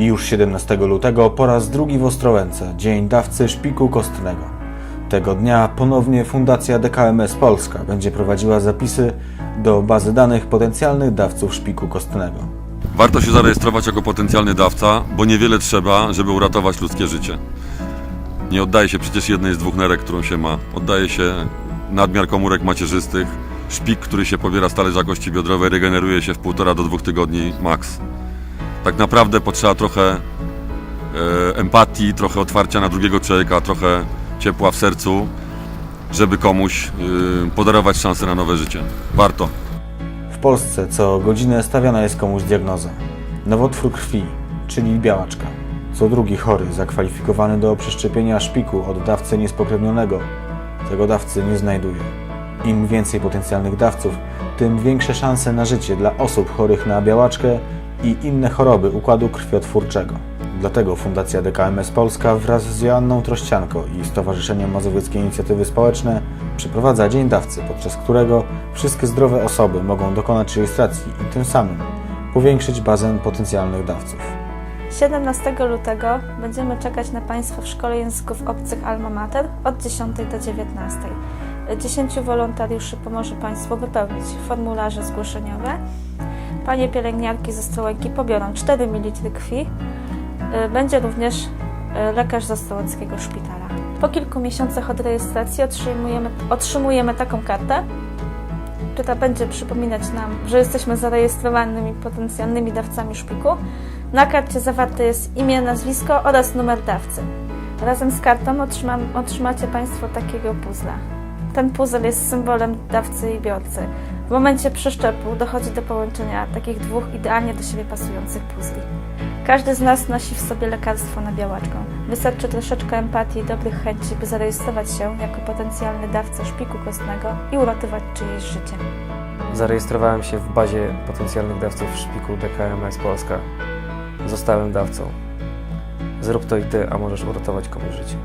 I już 17 lutego po raz drugi w Ostrołęce, Dzień Dawcy Szpiku Kostnego. Tego dnia ponownie Fundacja DKMS Polska będzie prowadziła zapisy do bazy danych potencjalnych dawców szpiku kostnego. Warto się zarejestrować jako potencjalny dawca, bo niewiele trzeba, żeby uratować ludzkie życie. Nie oddaje się przecież jednej z dwóch nerek, którą się ma. Oddaje się nadmiar komórek macierzystych, szpik, który się pobiera z talerza kości biodrowej, regeneruje się w półtora do dwóch tygodni max. Tak naprawdę potrzeba trochę e, empatii, trochę otwarcia na drugiego człowieka, trochę ciepła w sercu, żeby komuś e, podarować szansę na nowe życie. Warto. W Polsce co godzinę stawiana jest komuś diagnoza. Nowotwór krwi, czyli białaczka. Co drugi chory zakwalifikowany do przeszczepienia szpiku od dawcy niespokrewnionego tego dawcy nie znajduje. Im więcej potencjalnych dawców, tym większe szanse na życie dla osób chorych na białaczkę i inne choroby układu krwiotwórczego. Dlatego Fundacja DKMS Polska wraz z Joanną Trościanko i Stowarzyszeniem Mazowieckie Inicjatywy Społeczne przeprowadza Dzień Dawcy, podczas którego wszystkie zdrowe osoby mogą dokonać rejestracji i tym samym powiększyć bazę potencjalnych dawców. 17 lutego będziemy czekać na Państwa w Szkole Języków Obcych Alma Mater od 10 do 19. 10 wolontariuszy pomoże Państwu wypełnić formularze zgłoszeniowe. Panie pielęgniarki ze Stołęki pobiorą 4 ml krwi. Y, Będzie również y, lekarz ze Stołęckiego Szpitala. Po kilku miesiącach od rejestracji otrzymujemy, otrzymujemy taką kartę, która będzie przypominać nam, że jesteśmy zarejestrowanymi potencjalnymi dawcami szpiku. Na karcie zawarte jest imię, nazwisko oraz numer dawcy. Razem z kartą otrzymacie Państwo takiego puzla. Ten puzzle jest symbolem dawcy i biorcy. W momencie przeszczepu dochodzi do połączenia takich dwóch idealnie do siebie pasujących puzli. Każdy z nas nosi w sobie lekarstwo na białaczkę. Wystarczy troszeczkę empatii i dobrych chęci, by zarejestrować się jako potencjalny dawca szpiku kostnego i uratować czyjeś życie. Zarejestrowałem się w bazie potencjalnych dawców szpiku DKMS Polska. Zostałem dawcą. Zrób to i ty, a możesz uratować komuś życie.